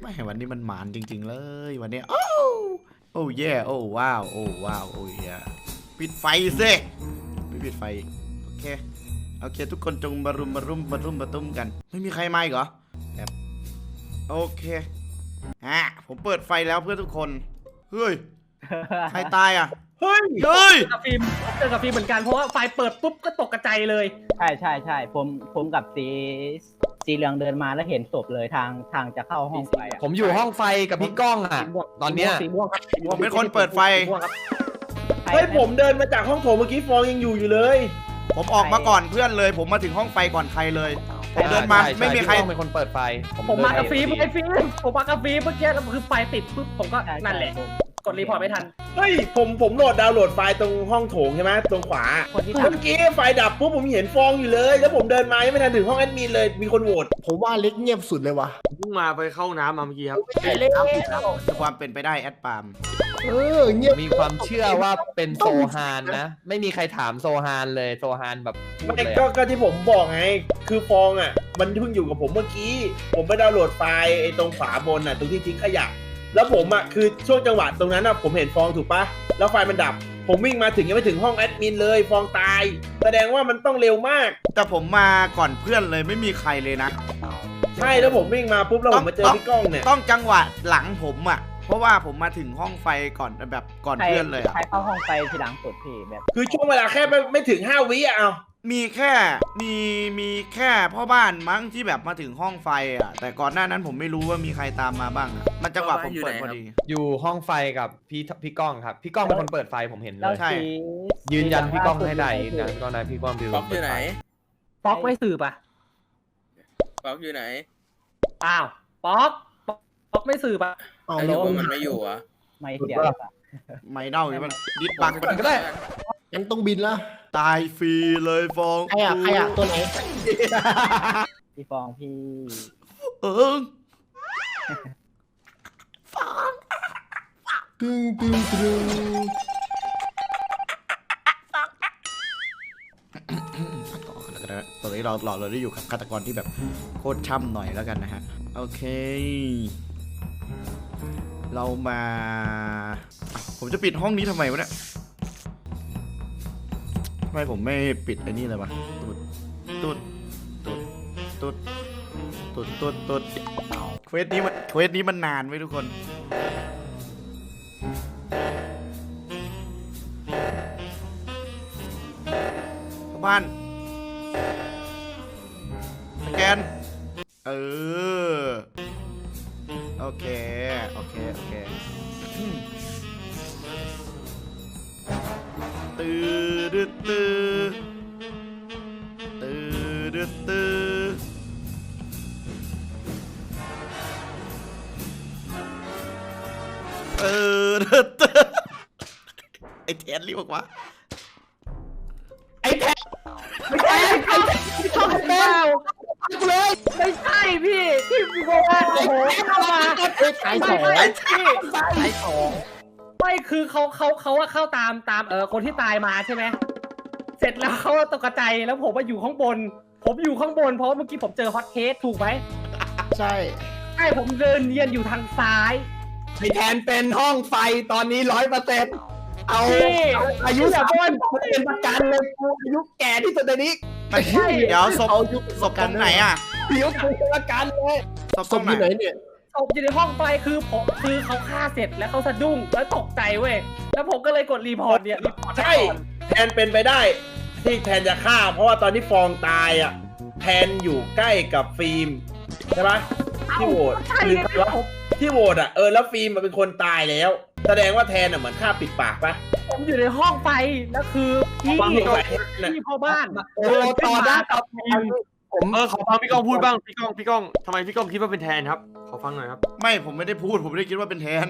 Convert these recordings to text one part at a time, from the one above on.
ไม่วันนี้มันหมานจริง ๆ เลยวันนี้โอ้โอ้เย่โอ้ว้าวโอ้ว้าวโอ้เย่ปิดไฟสิไม่ปิดไฟอีกโอเคโอเค ทุกคนจงมารุมมารุมมารุมมาตุ้มกัน ไม่มีใครมาอีกเหรอแบบโอเคฮะผมเปิดไฟแล้วเพื่อนทุกคนเฮ้ยใครตายอะเฮ้ยเฮ้ยกับฟิล์มเจอกับฟิล์มเหมือนกันเพราะว่าไฟเปิดปุ๊บก็ตกกระจายเลย ใช่ใช่ใช่ผมผมกับสี สีเหลืองเดินมาแล้วเห็นศพเลยทางทางจะเข้าห้องไฟอะผมอยู่ห้องไฟกับพี่ก้องอะ สีม่วงตอนเนี้ย สีม่วงครับสีม่วงผมเป็นคนเปิดไฟ สีม่วงครับเฮ้ยผมเดินมาจากห้องโถงเมื่อกี้ฟองยังอยู่อยู่เลย ผมออกมาก่อนเพื่อนเลย ผมมาถึงห้องไฟก่อนใครเลย ผมเดินมาใช่ไม่มีใคร พี่ก้องเป็นคนเปิดไฟผมมากับฟิล์มเดินไอ้ฟิล์มผมมากับฟิล์มเมื่อกี้แล้วคือไฟติดปุ๊บผมก็ใช่นั่นแหละ ใช่ผม กดรีพอร์ตไม่ทัน เฮ้ยผมผมโหลดดาวน์โหลดไฟล์ตรงห้องโถงใช่ไหมตรงขวาคนที่เมื่อกี้ไฟดับปุ๊บผมเห็นฟองอยู่เลย แล้วผมเดินมายังไม่ทันถึงห้องแอดมินเลยมีคนโหวตผมว่าเล็กเงียบสุดเลยว่ะเพิ่งมาไปเข้าห้องน้ำมาเมื่อกี้ครับไปเล่นความเป็นไปได้แอดปาล์มเออเงียบมีความเชื่อว่าเป็นโซฮานนะ ไม่มีใครถามโซฮานเลยโซฮานแบบพูดไม่เลยก็อะก็ที่ผมบอกไง คือฟองอะ มันเพิ่งอยู่กับผมเมื่อกี้ ผมไปดาวน์โหลดไฟล์ไอ้ตรงขวาบนอะ ตรงที่ทิ้งขยะ แล้วผมอะคือช่วงจังหวะตรงนั้นอะผมเห็นฟองถูกปะแล้วไฟมันดับ ผมวิ่งมาถึงยังไม่ถึงห้องแอดมินเลย ฟองตาย แสดงว่ามันต้องเร็วมาก แต่ผมมาก่อนเพื่อนเลยไม่มีใครเลยนะ ใช่แล้วผมวิ่งมาปุ๊บแล้วผมมาเจอพี่ก้องเนี่ยต้องจังหวะหลังผมอะเพราะว่าผมมาถึงห้องไฟก่อนแบบก่อนใครเพื่อนเลยอะใครเข้าห้องไฟทีหลังสุดพี่แบบ คือช่วงเวลาแค่ไม่ไม่ถึงห้าวิอะเอา มีแค่มีมีแค่พ่อบ้านมั้งที่แบบมาถึงห้องไฟอะ แต่ก่อนหน้านั้นผมไม่รู้ว่ามีใครตามมาบ้างอะมันจังหวะผมเปิดพอดี อยู่ห้องไฟกับพี่พี่ก้องครับ พี่ก้องเป็นคนเปิดไฟผมเห็นเลแล้วยใช่สียืนยันพี่ก้องให้ได้สียืนยันพี่ก้องนะพี่ก้องเป็นคป๊อกนอเปิดยู่ไหไฟนป๊อกไม่สืบอะป๊อกอยู่ไหนอ้าวป๊อกป๊อกป๊อกไม่สืบอะเอาไอ้แล้ที่วว่ามันไม่อยู่อะไม่เสียเลยปะไม่เน่าอยู่มันดิดบักมันก็ได้ งั้นต้องบินละตายฟรีเลยฟองใครอะใครอะตัวไหนพี่ฟองพี่เออตึงตึงตึงต่อกันแล้วกันนะตอนนี้เราเราเราได้อยู่กับฆาตกรที่แบบโคตรช่ำหน่อยแล้วกันนะฮะ โอเค เรามาอะผมจะปิดห้องนี้ทำไมวะเนี่ยทำ ไมผมไม่ปิดไอ้นี่เลยวะตุดตุดตุดตุดตุดตุดตุดเควสนี้มันเควสนี้มันนานไว้ทุกคน บ้านสแกน เออ โอเค โอเค โอเค ตื้อดืดตื้อตื้อดืดตื้อเออดืดตื้อไอแทนรีบออกมาไม่ใช่ไม่ใช่พี่ที่พี่บอกว่าโอ้โหเข้ามาไอ้สองไม่พี่ไอ้สอง ไม่คือเขาเขาเขาว่าเข้าตามตามเออคนที่ตายมาใช่ไหมเสร็จแล้วเขาตกใจายแล้วผมว่าอยู่ข้างบน ผมอยู่ข้างบนเพราะว่าเมื่อกี้ผมเจอฮอตเคสถูกไหมใช่ใช่ผมเดินเยียนอยู่ทางซ้ายไอแทนเป็นห้องไฟตอนนี้ร้อยเปอร์เซ็นต์เอาพี่อายุอย่าสามบ่นเป็นประกันเลยกูอายุแก่ที่สุดในนี้ไม่ใช่เดี๋ยวศพศพตรงไหนอะอายุกูเป็นประกันเลยศพศตรพงอยู่ไหไหนนเนี่ย ศพอยู่ในห้องไฟคือผมคือเขาฆ่าเสร็จแล้วเขาสะดุ้งแล้วตกใจเว้ยแล้วผมก็เลยกดรีพอร์ตเนี่ยรีพอร์ตใช่ แทนเป็นไปได้ ที่แทนจะฆ่า เพราะว่าตอนที่ฟองตายอะแทนอยู่ใกล้กับฟิล์มใช่ปะที่โหวตใช่หรือไงใครวะที่โหวตอะเออแล้วฟิล์มมันเป็นคนตายแล้ว แสดงว่าแทนอะเหมือนฆ่าปิดปากปะผมอยู่ในห้องไฟแล้วคือพี่ฟังสงสัยแทนน่ะพี่พ่อบ้านโอ้ต่อได้ต่อทีม ผมเออขอฟังพี่ก้องพูดบ้างพี่ก้องพี่ก้องทำไมพี่ก้องคิดว่าเป็นแทนครับขอฟังหน่อยครับไม่ผมไม่ได้พูดผมไม่ได้คิดว่าเป็นแทน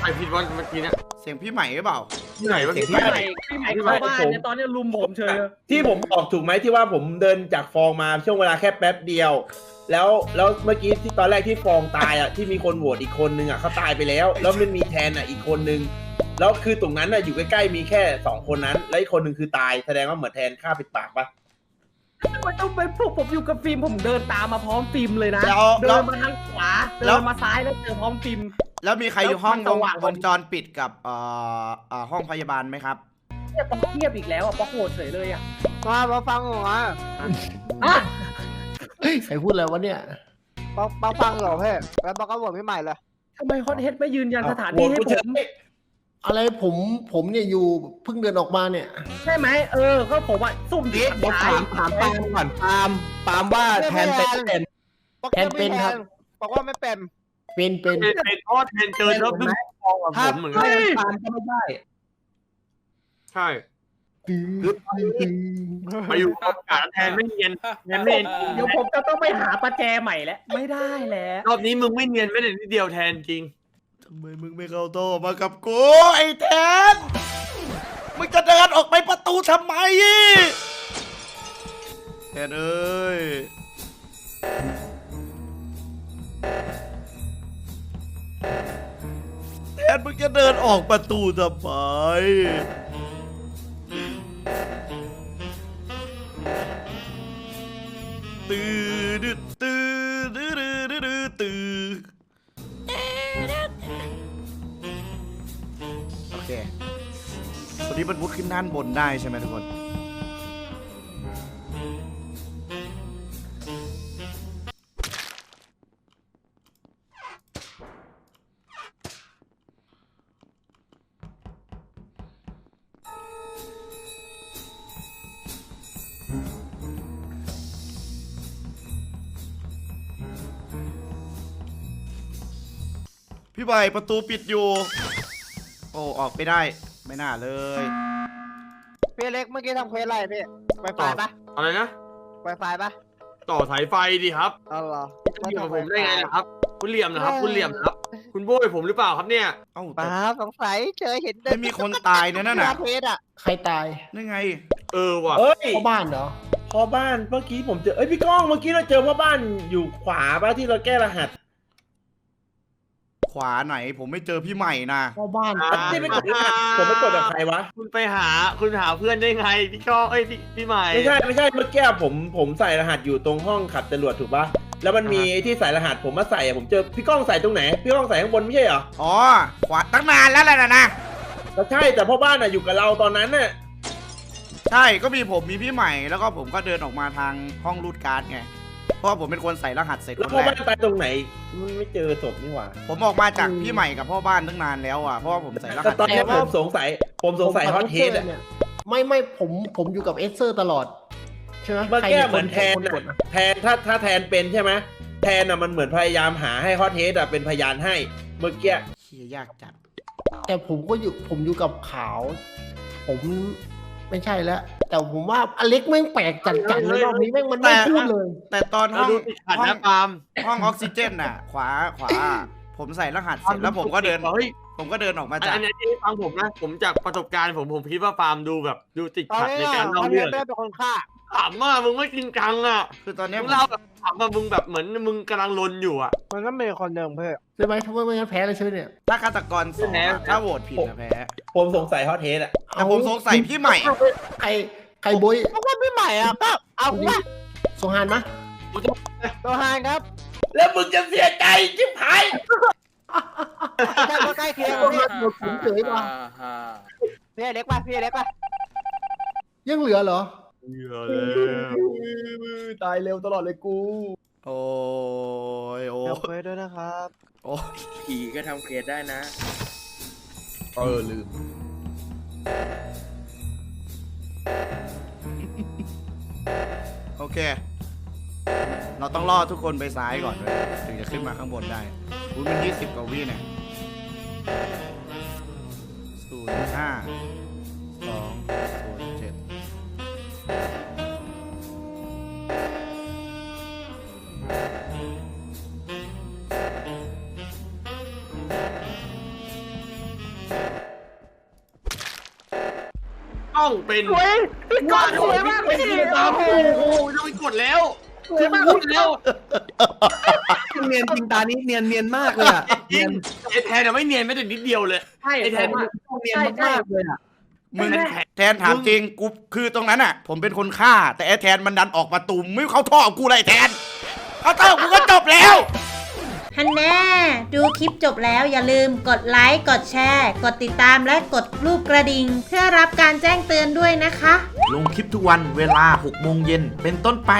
ไอผิดวันเมื่อกี้เนี่ยเสียงพี่ใหม่หรือเปล่าที่ไหนวะพี่พี่ใหม่พี่ใหม่เข้าบ้านเนี่ยตอนนี้ลุมผมเฉยเลยที่ผมบอกถูกไหมที่ว่าผมเดินจากฟองมาช่วงเวลาแค่แป๊บเดียว แล้วแล้วเมื่อกี้ที่ตอนแรกที่ฟองตายอะที่มีคนโหวตอีกคนนึงอะเขาตายไปแล้ว แล้วมันมีแทนอะอีกคนนึงแล้วคือตรงนั้นอะอยู่ใกล้ๆมีแค่สองคนนั้น แล้วอีกคนนึงคือตายแสดงว่าเหมือนแทนฆ่าปิดปากปะ มันต้องเป็นพวกผมอยู่กับฟิล์มผมเดินตามมาพร้อมฟิล์มเลยนะแล้วเดิแล้วนมาทางขวาเดิแล้วนมาซ้ายแล้วเจอพร้อมฟิล์ม แล้วมีใครอยู่ห้องแล้วมันสว่าง วงจรปิดกับเอ่อเอ่อห้องพยาบาลไหมครับ เนี่ยปอกเทียบอีกแล้วอะปอกโหดเฉยเลยอะมามาฟังหัวอะใครพูดอะไรวะเนี่ยมามาฟังเหรอเพ่แล้วมาก็บวชพี่ใหม่เลยทำไมฮอตเฮดไม่ยืนยันสถานโหวที่ตให้กูผเฉมย อะไรผมผมเนี่ยอยู่เพิ่งเดินออกมาเนี่ย ใช่ไหมเออก็ผมอะซุ่มอยู่เดี๋ยวข้างถามถามปาล์มก่อนปาล์มปาล์มว่าแทนเป็นไม่เป็น บอกแทนเป็นครับ บอกว่าไม่เป็น เป็นเป็นเป็นเป็นเพราะว่าแทนเจอแล้วดึงฟองกับผถ้ามเหมือนกัถ้านเป็นปาล์มก็ไม่ได้ ใช่ตื้อตื้อมาอยู่กับอากาศแทนไม่เนียนแทนไม่เนียนเดี๋ยวผมจะต้องไปหาประแจใหม่แล้ว ไม่ได้แล้วรอบนี้มึงไม่เนียนไม่แต่นิดเดียวแทนจริงทำไมมึงไม่เข้าโตมากับกูไอ้แทน มึงจะเดินออกไปประตูทำไมแทนเอ้ยแทนมึงจะเดินออกประตูทำไมตื้อดื้อี้มันมุดขึ้นด้านบนได้ใช่ไหมทุกคน พี่ใบประตูปิดอยู่ โอ้ ออกไม่ได้ ไม่น่าเลยพี่เล็กเมื่อกี้ทำเควสอะไรพี่ไวไฟปะอะไรนะไวไฟปะต่อสายไฟดีครับอ๋อเหรอจะอยู่กับผมได้ไงนะครับ คุณเหลี่ยมนะครับ คุณเหลี่ยมนะครับ คุณโบยผมหรือเปล่าครับเนี่ยเอ้าป้าแต่สงสัยเจอเห็นเดิไม่มีคนตายเนี่ยนั่นน่ะเควสอะใครตายนั่นไง เออว่ะเอ้ยพ่อบ้านเหรอพอบ้านเมื่อกี้ผมเจอเอ้ยพี่ก้องเมื่อกี้เราเจอพ่อบ้านอยู่ขวาป่ะที่เราแก้รหัส ขวาไหน ผมไม่เจอพี่ใหม่นะพ่อบ้านอ่าที่ไปกดรหัสผมไปกดกับใครวะ คุณไปหาคุณหาเพื่อนได้ไงพี่ก้องเอ้ยพี่พี่ใหม่ ไม่ใช่ไม่ใช่เมื่อกี้ผมผมใส่รหัสอยู่ตรงห้องขับจรวดถูกปะแล้วมันมีที่ใส่รหัสผมมาใส่อะผมเจอพี่ก้องใส่ตรงไหน พี่ก้องใส่ข้างบนไม่ใช่เหรออ๋อขวาตั้งนานแล้วแหละนะนะก็ใช่แต่พ่อบ้านอะอยู่กับเราตอนนั้นน่ะใช่ก็มีผมมีพี่ใหม่แล้วก็ผมก็เดินออกมาทางห้องรูดการ์ดไง เพราะว่าผมเป็นคนใส่รหัสเสร็จแล้ควนพ่อแรบ้ากนตายตรงไหนมันไม่เจอศพนี่หว่าผมออกมาจากพี่ใหม่กับพ่อบ้านตั้งนานแล้วอะเพราะว่าผมใส่รแต่หัสตอนนี้เสร็จผมสงสัย ผมสงสัยฮอตเทสอะเนี่ยไม่ไม่ผมผมอยู่กับเอสเซอร์ตลอด ใช่ไหมเมื่อใครกี้ป็เหมือนแทนคอะกดอะแทนถ้าถ้าแทนเป็นใช่ไหมแทนอะมันเหมือนพยายามหาให้ฮอตเทสอะเป็นพยานให้เมื่อกี้เฮียยากจัดแต่ผมก็อยู่ผมอยู่กับขาว ผม ไม่ใช่แล้ว แต่ผมว่าอเล็กแม่งแปลกจัดๆเลยรอบนี้แม่งมันไม่แต่พูดเลย แต่ตอนห้เราองดูติดขัดห้องนะปาล์มห้องออกซิเจนน่ะ ขวาขวา ผมใส่รหัสเสร็จแล้วผมก็เดินเฮ้ยผมก็เดินออกมาอันจากอันนี้ที่ฟังผมนะ ผมจากประสบการณ์ผมผมคิดว่าปาล์มดูแบบ ดูติดตอนขัดนี้ในอะการตอเล่านนี้เรื่องไม่ได้เป็นคนฆ่า ถามว่ามึงไม่จริงจังอะคือตอนเนี้ยมึผงมเล่าแบบถามว่ามึงแบบเหมือนมึงกำลังลนอยู่อะ มันก็มีคนหนึ่งเพื่อใช่ไหมทำไมไม่งั้นแพ้เลยใช่ไหมเนี่ย ถ้าฆาตกรสองแพ้ อะถ้าโหวตผิดนะแพ้ ผมสงสัยฮอตเทสอะแต่ผมสงสัยพี่ใหม่ ใครใครบอยเพราะว่าพี่ใหม่อะก็เอาว่าสงหานมะตัวหานครับแล้วมึงจะเสียใจชิบหายใช่ก็ใกล้เคียงสงหานหมดผมเฉยป่ะพี่เล็กป่ะพี่เล็กป่ะยังเหลือเหรอ เยอะแล้วตายเร็วตลอดเลยกูโอ้ยโอ้เดี๋ยวเควสด้วยนะครับโอ้ยผีก็ทำเคสได้นะ เออลืม โอเค เราต้องล่อทุกคนไปซ้ายก่อนเลยถึงจะขึ้นมาข้างบนได้คุณมันยี่สิบกว่าวิเนี่ยศูนย์ห้า ต้องเป็นสวยพี่ก้องสวยมากพี่โอ้โหต้องไปกดแล้วสวยมากกดแล้วเนียนจริงตานี้เนียนเนียนมากเลยอะจริงไอ้แทนอะไม่เนียนไม่แต่นิดเดียวเลยใช่ไอ้แทนผมอะเนียนมากๆเลยอะมึงแทนถามจริงกูคือตรงนั้นอะ ผมเป็นคนฆ่า แต่ไอ้แทนมันดันออกประตูไม่เข้าท่อกูเลยไอ้แทนเขาท่อกูก็จบแล้ว ฮันแน่ดูคลิปจบแล้วอย่าลืมกดไลค์กดแชร์ กดติดตามและกดรูปกระดิ่ง เพื่อรับการแจ้งเตือนด้วยนะคะ ลงคลิปทุกวันเวลา6โมงเย็นเป็นต้นไป